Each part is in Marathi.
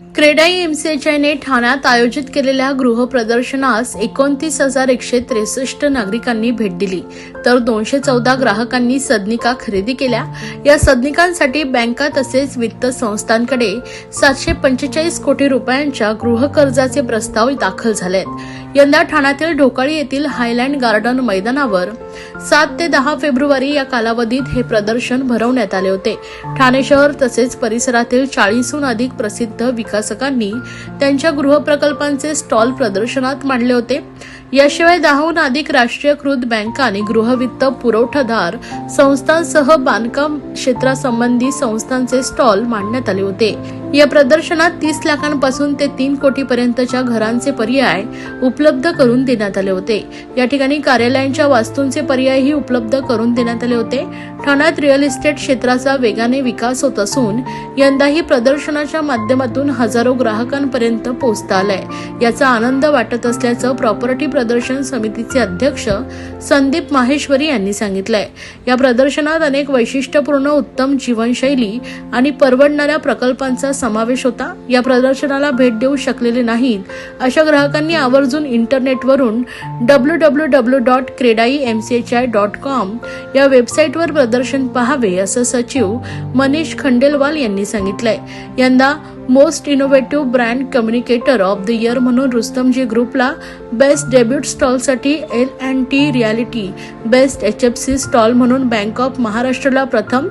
क्रेडाई एमसीएचआयने ठाण्यात आयोजित केलेल्या गृहप्रदर्शनास एकोणतीस हजार एकशे त्रेसष्ट नागरिकांनी भेट दिली. तर दोनशे चौदा ग्राहकांनी सदनिका खरेदी केल्या. या सदनिकांसाठी बँका तसेच वित्त संस्थांकडे सातशे पंचेचाळीस कोटी रुपयांच्या गृहकर्जाचे प्रस्ताव दाखल झालेत. यंदा ठाण्यातील ढोकाळी येथील हायलँड गार्डन मैदानावर सात ते दहा फेब्रुवारी या कालावधीत हे प्रदर्शन भरवण्यात आले होते. ठाणे शहर तसेच परिसरातील चाळीसहून अधिक प्रसिद्ध विकासकांनी त्यांच्या गृहप्रकल्पांचे स्टॉल प्रदर्शनात मांडले होते. याशिवाय दहाहून अधिक राष्ट्रीयकृत बँका आणि गृहवित्त पुरवठादार संस्थांसह बांधकाम क्षेत्रासंबंधी संस्थांचे स्टॉल मांडण्यात आले होते. या प्रदर्शनात तीस लाखांपासून ते तीन कोटीपर्यंतच्या घरांचे पर्याय उपलब्ध करून देण्यात आले होते. या ठिकाणी कार्यालयांच्या वास्तूंचे पर्यायही उपलब्ध करून देण्यात आले होते. ठाण्यात रिअल इस्टेट क्षेत्राचा वेगाने विकास होत असून यंदाही प्रदर्शनाच्या माध्यमातून हजारो ग्राहकांपर्यंत पोहोचता आलाय. याचा आनंद वाटत असल्याचं प्रॉपर्टी प्रदर्शन समितीचे अध्यक्ष संदीप माहेश्वरी यांनी सांगितलंय. या प्रदर्शनात अनेक वैशिष्ट्यपूर्ण उत्तम जीवनशैली आणि परवडणाऱ्या प्रकल्पांचा समावेश होता. या प्रदर्शनाला भेट देऊ शकलेले नाहीत. अशा ग्राहकांनी आवर्जून इंटरनेटवरून W W W dot CREDAI M C H I dot com या वेबसाईटवर प्रदर्शन पहावे असं सचिव मनीष खंडेलवाल यांनी सांगितलंय. यंदा most innovative brand communicator of the year म्हणून रुस्तमजी ग्रुपला best debut स्टॉलसाठी L and T realty best H F C stall म्हणून बँक ऑफ महाराष्ट्रला प्रथम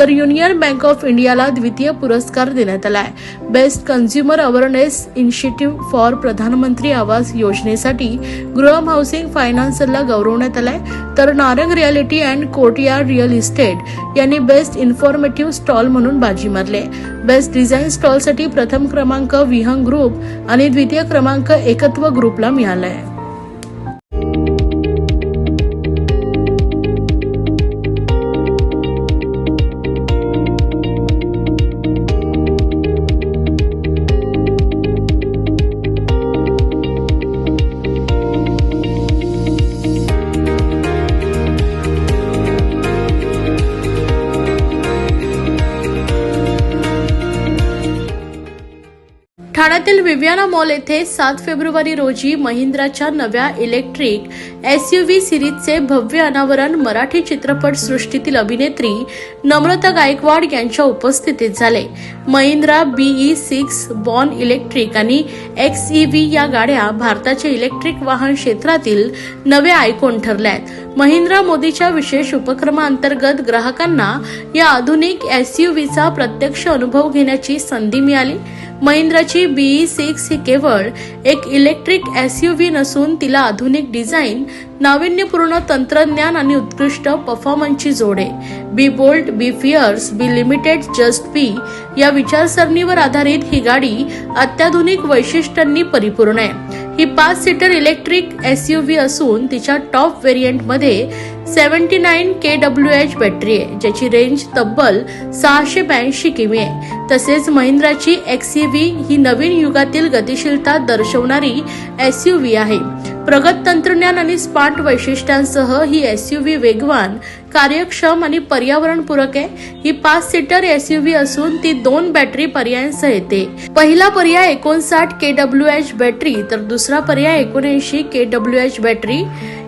तर युनियन बँक ऑफ इंडियाला द्वितीय पुरस्कार देण्यात आलाय. Best consumer awareness initiative for प्रधानमंत्री आवास योजनेसाठी गृहम हाऊसिंग फायनान्सला गौरवण्यात आलाय. तर Narang realty and courtyard real estate यांनी बेस्ट इन्फॉर्मेटिव्ह स्टॉल म्हणून बाजी मारले. बेस्ट डिझाईन स्टॉलसाठी प्रथम क्रमांक विहंग ग्रुप आणि द्वितीय क्रमांक एकत्व ग्रुपला मिळालाय. पुण्यातील विवियाना मॉल येथे सात फेब्रुवारी रोजी महिंद्राच्या नव्या इलेक्ट्रिक एस यू व्ही सिरीजचे भव्य अनावरण मराठी चित्रपट सृष्टीतील अभिनेत्री नम्रता गायकवाड यांच्या उपस्थितीत झाले. Mahindra BE six born electric आणि एक्स ई व्ही या गाड्या भारताच्या इलेक्ट्रिक वाहन क्षेत्रातील नवे आयकॉन ठरल्या आहेत महिंद्रा मोदीच्या विशेष उपक्रमाअंतर्गत ग्राहकांना या आधुनिक एस व्हीचा प्रत्यक्ष अनुभव घेण्याची संधी मिळाली. महिंद्राची बीई सिक्स ही केवळ एक इलेक्ट्रिक एसयूव्ही नसून तिला आधुनिक डिझाईन नाविन्यपूर्ण तंत्रज्ञान आणि उत्कृष्ट परफॉर्मन्सची जोड. आहे be bold be fierce be limited just be या विचारसरणीवर आधारित ही गाडी अत्याधुनिक वैशिष्ट्यांनी परिपूर्ण आहे. ही पाच सीटर इलेक्ट्रिक एसयूव्ही असून तिच्या top व्हेरियंटमध्ये seventy nine K W H battery आहे ज्याची रेंज तब्बल सहाशे ब्याऐंशी किमी आहे. तसेच महिंद्राची एक्स व्ही ही नवीन युगातील गतिशीलता दर्शवणारी एस यू व्ही आहे. प्रगत तंत्रज्ञान आणि स्मार्ट वैशिष्ट्यांसह ही एस यू व्ही वेगवान कार्यक्षम आणि पर्यावरणपूरक आहे. ही पाच सीटर एस यू व्ही असून ती दोन बॅटरी पर्यायांसह येते पहिला पर्याय एकोणसाठ के डब्ल्यू एच बॅटरी तर दुसरा पर्याय एकोणऐंशी के डब्ल्यू एच बॅटरी.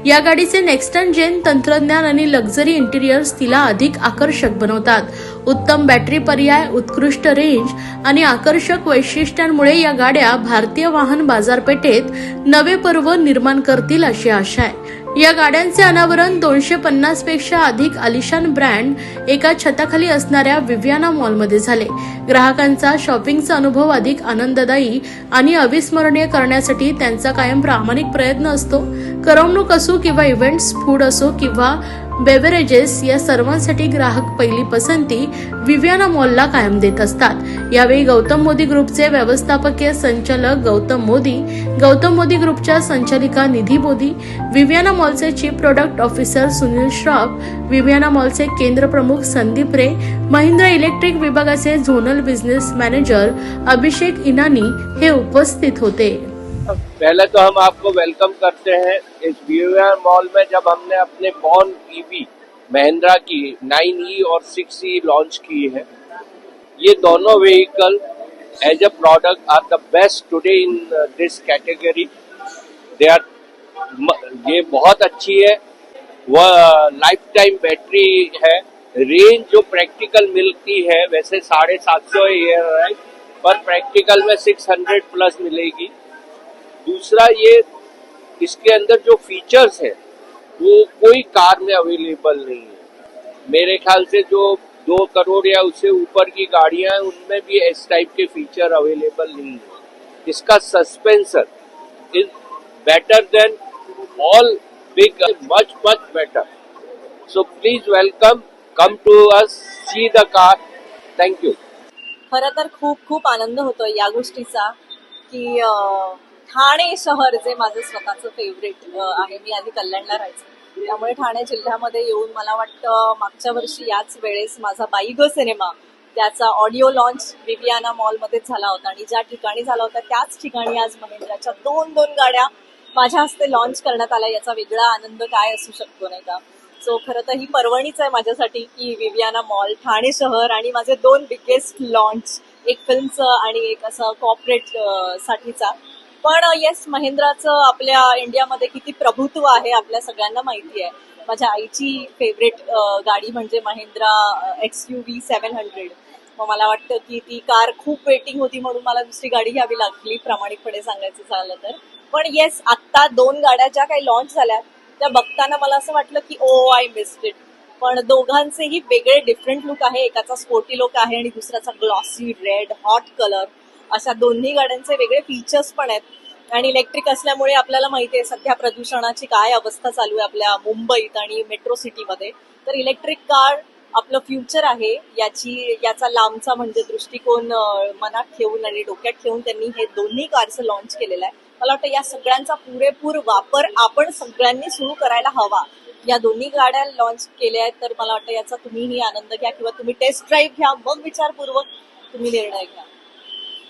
या गाडीचे नेक्स्टन जेन तंत्रज्ञान आणि लक्झरी इंटिरियर्स तिला अधिक आकर्षक बनवतात. उत्तम बॅटरी पर्याय उत्कृष्ट रेंज आणि आकर्षक वैशिष्ट्यांमुळे या गाड्या भारतीय वाहन बाजारपेठेत नवे पर्व निर्माण करतील अशी आशा आहे. या गाड्यांचे अनावरण दोनशे पन्नासपेक्षा अधिक आलिशान ब्रँड एका छताखाली असणाऱ्या विवियाना मॉलमध्ये झाले. ग्राहकांचा शॉपिंगचा अनुभव अधिक आनंददायी आणि अविस्मरणीय करण्यासाठी त्यांचा कायम प्रामाणिक प्रयत्न असतो. करमणूक असो किंवा इव्हेंट्स फूड असो किंवा बेव्हरेजेस या सर्वांसाठी ग्राहक पहिली पसंती विवियाना मॉलला कायम देत असतात. यावेळी गौतम मोदी ग्रुपचे व्यवस्थापकीय संचालक गौतम मोदी गौतम मोदी ग्रुपच्या संचालिका Nidhi Modi Viviana मॉलचे chief product officer Sunil Shroff Viviana मॉलचे केंद्र प्रमुख संदीप रे महिंद्रा इलेक्ट्रिक विभागाचे zonal business manager Abhishek Inani हे उपस्थित होते. पहले तो हम आपको वेलकम करते हैं। इस वीवीआर मॉल में जब हमने अपने बॉर्न ईवी महिंद्रा की नाइन ई और सिक्स ई लॉन्च की है, ये दोनों vehicle as a product are the best today in this category they are ये बहुत अच्छी है, वह लाइफ टाइम बैटरी है रेंज जो प्रैक्टिकल मिलती है, वैसे साढ़े सात सौ है, पर प्रैक्टिकल में सिक्स हंड्रेड प्लस मिलेगी। दूसरा ये इसके अंदर जो फीचर्स है वो कोई कार में अवेलेबल नहीं है। मेरे ख्याल से जो दो करोड़ या उससे ऊपर की गाड़ियाँ हैं उनमें भी इस टाइप के फीचर अवेलेबल नहीं है। इसका suspension is better than all big much much better so please welcome come to us see the car thank you खरं तर खूप खूप आनंद होतोय या गोष्टीचा की अं, ठाणे शहर जे माझं स्वतःचं फेवरेट आहे मी आधी कल्याणला राहायचं. त्यामुळे ठाणे जिल्ह्यामध्ये येऊन मला वाटतं मागच्या वर्षी याच वेळेस माझा बाईग सिनेमा त्याचा ऑडिओ लॉन्च विवियाना मॉलमध्येच झाला होता. आणि ज्या ठिकाणी झाला होता त्याच ठिकाणी आज महेंद्राच्या दोन दोन गाड्या माझ्या हस्ते लॉन्च करण्यात आल्या याचा वेगळा आनंद काय असू शकतो नाही का? सो खरं तर ही पर्वणीच आहे माझ्यासाठी की विवियाना मॉल ठाणे शहर आणि माझे दोन बिगेस्ट लॉन्च एक फिल्मचं आणि एक असं कॉपरेट साठीचा. पण येस महेंद्राचं आपल्या इंडियामध्ये किती प्रभुत्व आहे आपल्या सगळ्यांना माहिती आहे. माझ्या आईची फेवरेट गाडी म्हणजे Mahindra X U V seven hundred मग मला वाटतं की ती कार खूप वेटिंग होती म्हणून मला दुसरी गाडी घ्यावी लागली प्रामाणिकपणे सांगायचं झालं तर. पण येस आत्ता दोन गाड्या ज्या काही लॉन्च झाल्या त्या बघताना मला असं वाटलं की ओ आय मिस्ड इट पण दोघांचेही वेगळे डिफरंट लुक आहे. एकाचा स्पोर्टी लुक आहे आणि दुसऱ्याचा ग्लॉसी रेड हॉट कलर अशा दोन्ही गाड्यांचे वेगळे फीचर्स पण आहेत. आणि इलेक्ट्रिक असल्यामुळे आपल्याला माहिती आहे सध्या प्रदूषणाची काय अवस्था चालू आहे आपल्या मुंबईत आणि मेट्रो सिटीमध्ये तर इलेक्ट्रिक कार आपलं फ्युचर आहे याची याचा लांबचा म्हणजे दृष्टिकोन मनात ठेवून आणि डोक्यात ठेवून त्यांनी हे दोन्ही कारचं लॉन्च केलेलं आहे. मला वाटतं या सगळ्यांचा पुरेपूर वापर आपण सगळ्यांनी सुरू करायला हवा. या दोन्ही गाड्या लॉन्च केल्या आहेत तर मला वाटतं याचा तुम्हीही आनंद घ्या किंवा तुम्ही टेस्ट ड्राईव्ह घ्या मग विचारपूर्वक तुम्ही निर्णय घ्या.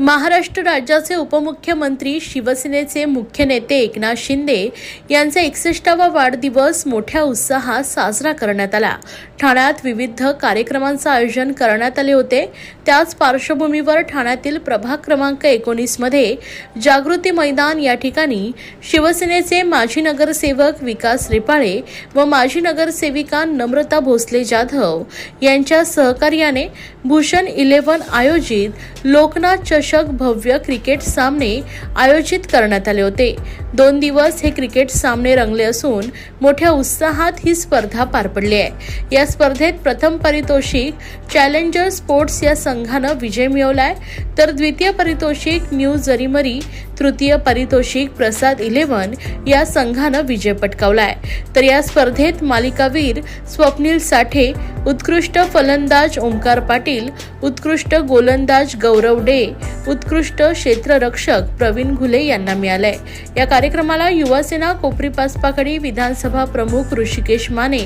महाराष्ट्र राज्याचे उपमुख्यमंत्री शिवसेनेचे मुख्य नेते एकनाथ शिंदे यांचा एकसष्टावा वाढदिवस मोठ्या उत्साहात साजरा करण्यात आला. ठाण्यात विविध कार्यक्रमांचं आयोजन करण्यात आले होते. त्याच पार्श्वभूमीवर ठाण्यातील प्रभाग क्रमांक एकोणीसमध्ये जागृती मैदान या ठिकाणी शिवसेनेचे माजी नगरसेवक विकास रिपाळे व माजी नगरसेविका नम्रता भोसले जाधव यांच्या सहकार्याने भूषण इलेव्हन आयोजित लोकनाथ चषक भव्य क्रिकेट सामने आयोजित करण्यात आले होते. दोन दिवस हे क्रिकेट सामने रंगले असून मोठ्या उत्साहात ही स्पर्धा पार पडली आहे. या स्पर्धेत प्रथम पारितोषिक चॅलेंजर स्पोर्ट्स या संघानं विजय मिळवलाय. तर द्वितीय पारितोषिक न्यू जरीमरी तृतीय पारितोषिक प्रसाद इलेव्हन या संघानं विजय पटकावलाय. तर या स्पर्धेत मालिकावीर स्वप्नील साठे उत्कृष्ट फलंदाज ओंकार पाटील उत्कृष्ट गोलंदाज गौरव डे उत्कृष्ट क्षेत्ररक्षक प्रवीण घुले यांना मिळालंय. या कार्यक्रमाला युवासेना कोपरीपासपाकडी विधानसभा प्रमुख ऋषिकेश माने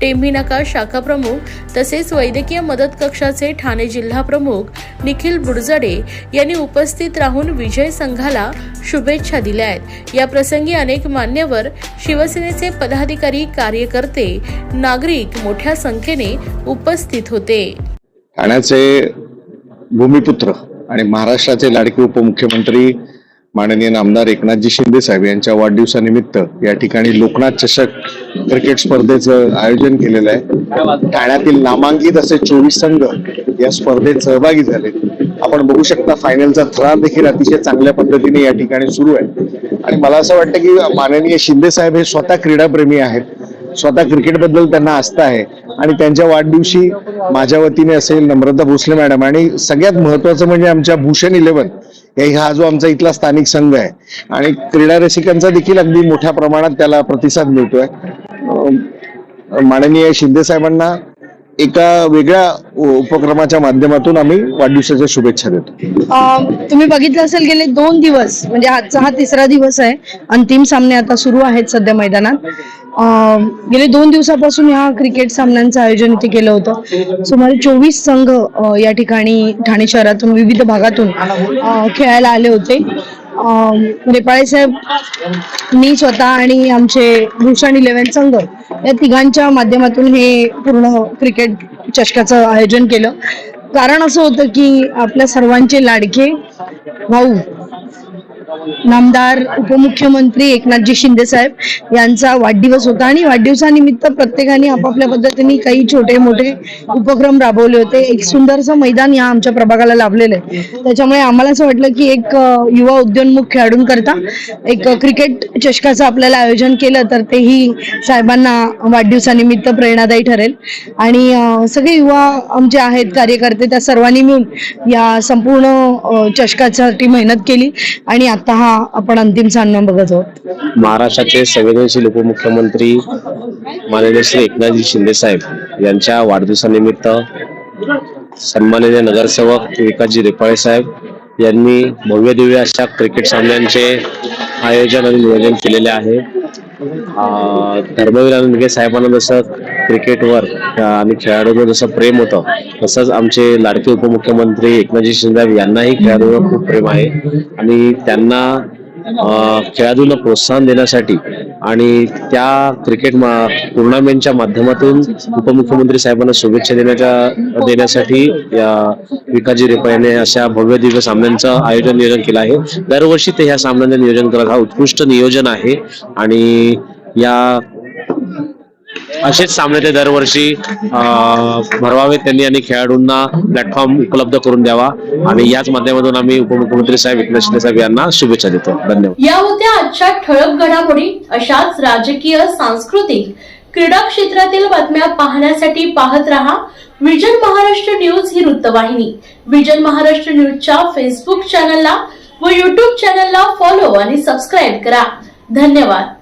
टेंभी शाखा प्रमुख तसेच वैद्यकीय मदत कक्षाचे ठाणे जिल्हा प्रमुख निखिल बुडजडे यांनी उपस्थित राहून विजय संघाला शुभेच्छा दिल्या आहेत. या प्रसंगी अनेक मान्यवर शिवसेनेचे पदाधिकारी कार्यकर्ते नागरिक मोठ्या संख्येने उपस्थित होते. ठाण्याचे भूमिपुत्र आणि महाराष्ट्राचे लाडके उपमुख्यमंत्री माननीय नामदार एकनाथजी शिंदे साहेब यांच्या वाढदिवसानिमित्त या ठिकाणी लोकनाथ चषक क्रिकेट स्पर्धेचं आयोजन केलेलं आहे. ठाण्यातील नामांकित असे चोवीस संघ या स्पर्धेत सहभागी झाले आपण बघू शकता फायनलचा थरार देखील अतिशय चांगल्या पद्धतीने या ठिकाणी सुरू आहे. आणि मला असं वाटतं की माननीय शिंदे साहेब हे स्वतः क्रीडाप्रेमी आहेत. स्वतः क्रिकेटबद्दल त्यांना आस्था आहे. आणि त्यांच्या वाढदिवशी माझ्या वतीने असेल नम्रता भोसले मॅडम. आणि सगळ्यात महत्वाचं म्हणजे आमच्या भूषण इलेव्हन हा जो आमचा इथला स्थानिक संघ आहे. आणि क्रीडा रसिकांचा देखील अगदी मोठ्या प्रमाणात त्याला प्रतिसाद मिळतोय. माननीय शिंदे साहेबांना एका वेगळ्या उपक्रमाच्या माध्यमातून आम्ही वाढदिवसाच्या शुभेच्छा देतो. तुम्ही बघितलं असेल गेले दोन दिवस म्हणजे आजचा हा तिसरा दिवस आहे. अंतिम सामने आता सुरू आहेत सध्या मैदानात. गेले दोन दिवसापासून ह्या क्रिकेट सामन्यांचं आयोजन इथे केलं होतं. सुमारे चोवीस संघ या ठिकाणी ठाणे शहरातून विविध भागातून खेळायला आले होते. नेपाळे साहेब मी स्वतः आणि आमचे भूषण इलेव्हन संघ या तिघांच्या माध्यमातून हे पूर्ण क्रिकेट चषकाचं आयोजन केलं. कारण असं होतं की आपल्या सर्वांचे लाडके भाऊ नामदार उपमुख्यमंत्री एकनाथजी शिंदे साहेब यांचा वाढदिवस होता आणि वाढदिवसानिमित्त प्रत्येकाने आपापल्या पद्धतीने काही छोटे मोठे उपक्रम राबवले होते. एक सुंदरसं मैदान या आमच्या प्रभागाला लाभलेलं आहे. त्याच्यामुळे आम्हाला असं वाटलं की एक युवा उद्योन्मुख खेळाडूंकरता एक क्रिकेट चषकाचं आपल्याला आयोजन केलं तर तेही साहेबांना वाढदिवसानिमित्त प्रेरणादायी ठरेल. आणि सगळे युवा आमचे आहेत कार्यकर्ते त्या सर्वांनी मिळून या संपूर्ण चषकासाठी मेहनत केली आणि आता हा आपण अंतिम सामना बघत आहोत. महाराष्ट्राचे संवेदनशील उपमुख्यमंत्री माननीय श्री एकनाथजी शिंदे साहेब यांच्या वाढदिवसानिमित्त सन्माननीय नगरसेवक विकासजी रेपाळे साहेब यांनी भव्य दिव्य अशा क्रिकेट सामन्यांचे आयोजन आणि नियोजन केलेले आहे. धर्मवीर आनंदगे साहेबांना जसं क्रिकेटवर आणि खेळाडूंवर जसं प्रेम होतं तसंच आमचे लाडके उपमुख्यमंत्री एकनाथजी शिंदे यांनाही खेळाडूंवर खूप प्रेम आहे. आणि त्यांना खेळाडूंना प्रोत्साहन देण्यासाठी आणि त्या क्रिकेट टुर्नामेंटच्या माध्यमातून उपमुख्यमंत्री साहेबांना शुभेच्छा देण्याच्या देण्यासाठी या विकाजी रेपा यांनी अशा भव्य दिव्य सामन्यांचं आयोजन नियोजन केलं आहे. दरवर्षी ते ह्या सामन्यांचं नियोजन करत हा उत्कृष्ट नियोजन आहे. आणि या असेच सामने ते दरवर्षी भरवावे भरवावेत त्यांनी आणि खेळाडूंना प्लॅटफॉर्म उपलब्ध करून द्यावा. आणि याच माध्यमातून आम्ही उपमुख्यमंत्री साहेब एकनाथ शिंदे साहेब यांना शुभेच्छा देतो. धन्यवाद. या होत्या आजच्या ठळक घडामोडी अशाच राजकीय सांस्कृतिक क्रीडा क्षेत्रातील बातम्या पाहण्यासाठी पाहत रहा विजन महाराष्ट्र न्यूज ही वृत्तवाहिनी. विजन महाराष्ट्र न्यूजच्या फेसबुक चॅनलला व युट्यूब चॅनलला फॉलो आणि सबस्क्राईब करा. धन्यवाद.